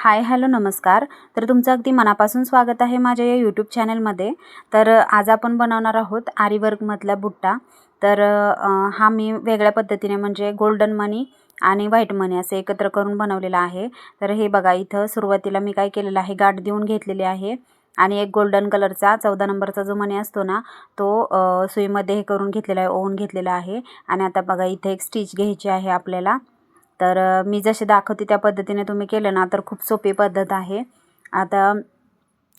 Hi hello नमस्कार. तर तुमचं अगदी मनापासून स्वागत आहे माझ्या या यूट्यूब चॅनलमध्ये तर आज आपण बनवणार आहोत आरीवर्कमधला बुट्टा. तर हा मी वेगळ्या पद्धतीने म्हणजे गोल्डन मनी आणि व्हाईट मनी असं एकत्र करून बनवलेला आहे. तर हे बघा इथं सुरुवातीला मी काय केलेलं आहे गाठ देऊन घेतलेली आहे. आणि एक गोल्डन कलरचा चौदा नंबरचा जो मनी असतो ना तो सुईमध्ये हे करून घेतलेला आहे ओवून घेतलेला आहे. आणि आता बघा इथे एक स्टिच घ्यायची आहे आपल्याला. तर मी जसे दाखवते त्या पद्धतीने तुम्ही केलं ना तर खूप सोपी पद्धत आहे. आता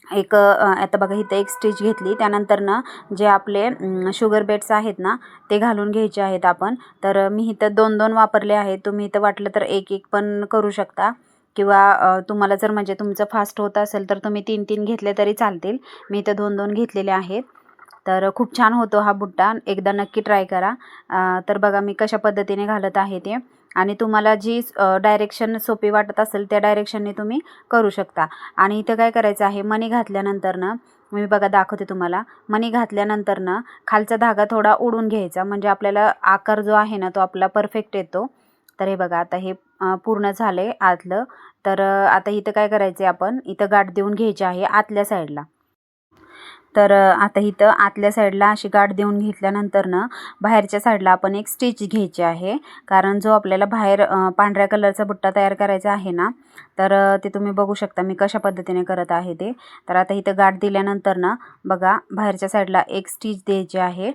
एक आता बघा इथं एक स्टिच घेतली. त्यानंतर ना जे आपले शुगर बेड्स आहेत ना ते घालून घ्यायचे आहेत आपण. तर मी इथं दोन दोन वापरले आहेत. तुम्ही इथं वाटलं तर एक एक पण करू शकता. किंवा तुम्हाला जर म्हणजे तुमचं फास्ट होत असेल तर तुम्ही तीन तीन घेतले तरी चालतील. मी इथं दोन दोन घेतलेले आहेत. तर खूप छान होतो हा बुट्टा. एकदा नक्की ट्राय करा. तर बघा मी कशा पद्धतीने घालत आहे ते. आणि तुम्हाला जी डायरेक्शन सोपी वाटत असेल त्या डायरेक्शनने तुम्ही करू शकता. आणि इथं काय करायचं आहे मणी घातल्यानंतर ना मी बघा दाखवते तुम्हाला. मणी घातल्यानंतर ना खालचा धागा थोडा ओढून घ्यायचा. म्हणजे आपल्याला आकार जो आहे ना तो आपला परफेक्ट येतो. तर हे बघा आता हे पूर्ण झालं आहे आतलं. तर आता इथं काय करायचं आहे आपण इथं गाठ देऊन घ्यायची आहे आतल्या साईडला तर आता इथं आतल्या साईडला अशी गाठ देऊन घेतल्यानंतर ना बाहेरच्या साईडला आपण एक स्टिच घ्यायची आहे. कारण जो आपल्याला बाहेर पांढऱ्या कलरचा बुट्टा तयार करायचा आहे ना तर ते तुम्ही बघू शकता मी कशा पद्धतीने करत आहे ते. तर आता इथं गाठ दिल्यानंतर ना बघा बाहेरच्या साईडला एक स्टिच द्यायची आहे.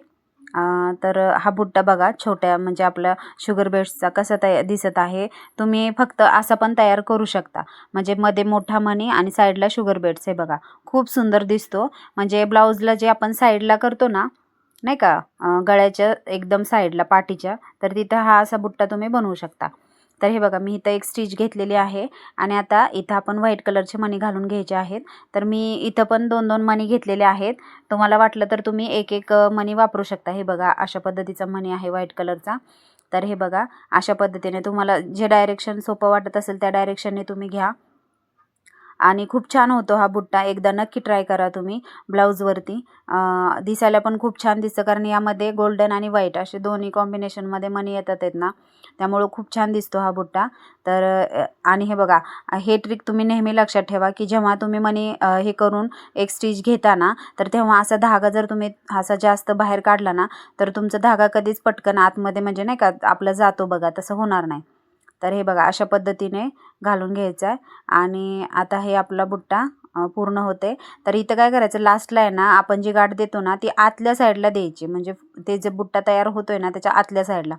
तर हा बुट्टा बघा छोट्या म्हणजे आपल्या शुगर बेड्सचा कसा तया दिसत आहे. तुम्ही फक्त असा पण तयार करू शकता. म्हणजे मध्ये मोठा मणी आणि साईडला शुगर बेड्स हे बघा. खूप सुंदर दिसतो. म्हणजे ब्लाऊजला जे आपण साईडला करतो ना नाही का? गळ्याच्या एकदम साईडला पाठीच्या तर तिथं हा असा बुट्टा तुम्ही बनवू शकता. तर हे बघा मी इथं एक स्टिच घेतलेली आहे आणि आता इथं आपण व्हाईट कलरचे मणी घालून घ्यायचे आहेत. तर मी इथं पण दोन दोन मणी घेतलेले आहेत. तुम्हाला वाटलं तर तुम्ही एक एक मणी वापरू शकता. हे बघा अशा पद्धतीचा मणी आहे व्हाईट कलरचा तर हे बघा अशा पद्धतीने तुम्हाला जे डायरेक्शन सोपं वाटत असेल त्या डायरेक्शनने तुम्ही घ्या. आणि खूप छान होतो हा बुट्टा. एकदा नक्की ट्राय करा तुम्ही ब्लाऊजवरती. दिसायला पण खूप छान दिसतं कारण यामध्ये गोल्डन आणि व्हाईट असे दोन्ही कॉम्बिनेशनमध्ये मनी येतात आहेत ना. त्यामुळं खूप छान दिसतो हा बुट्टा. तर आणि हे बघा हे ट्रिक तुम्ही नेहमी लक्षात ठेवा की जेव्हा तुम्ही मनी हे करून एक स्टिच घेता ना तर तेव्हा असा धागा जर तुम्ही असा जास्त बाहेर काढला ना तर तुमचा धागा कधीच पटकन आतमध्ये म्हणजे नाही का आपला जातो बघा तसं होणार नाही. तर हे बघा अशा पद्धतीने घालून घ्यायचं आहे. आणि आता हे आपला बुट्टा पूर्ण होते तर इथं काय करायचं लास्टला आहे ना आपण जी गाठ देतो ना ती आतल्या साईडला द्यायची. म्हणजे ते जे बुट्टा तयार होतोय ना त्याच्या आतल्या साईडला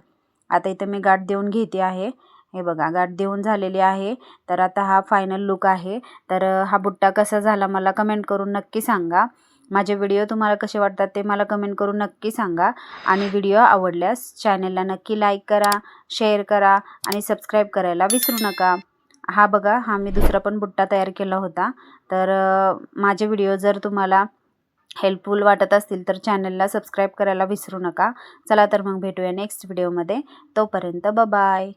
आता इथं मी गाठ देऊन घेते आहे. हे बघा गाठ देऊन झालेली आहे. तर आता हा फायनल लुक आहे. तर हा बुट्टा कसा झाला मला कमेंट करून नक्की सांगा. माझे व्हिडिओ तुम्हाला कसे वाटतात ते मला कमेंट करून नक्की सांगा. आणि व्हिडिओ आवडल्यास चॅनलला नक्की लाईक करा शेअर करा आणि सबस्क्राईब करायला विसरू नका. हा बघा हा मी दुसरा पण बुट्टा तयार केला होता. तर माझे व्हिडिओ जर तुम्हाला हेल्पफुल वाटत असतील तर चॅनलला सबस्क्राईब करायला विसरू नका. चला तर मग भेटूया नेक्स्ट व्हिडिओमध्ये तोपर्यंत बाय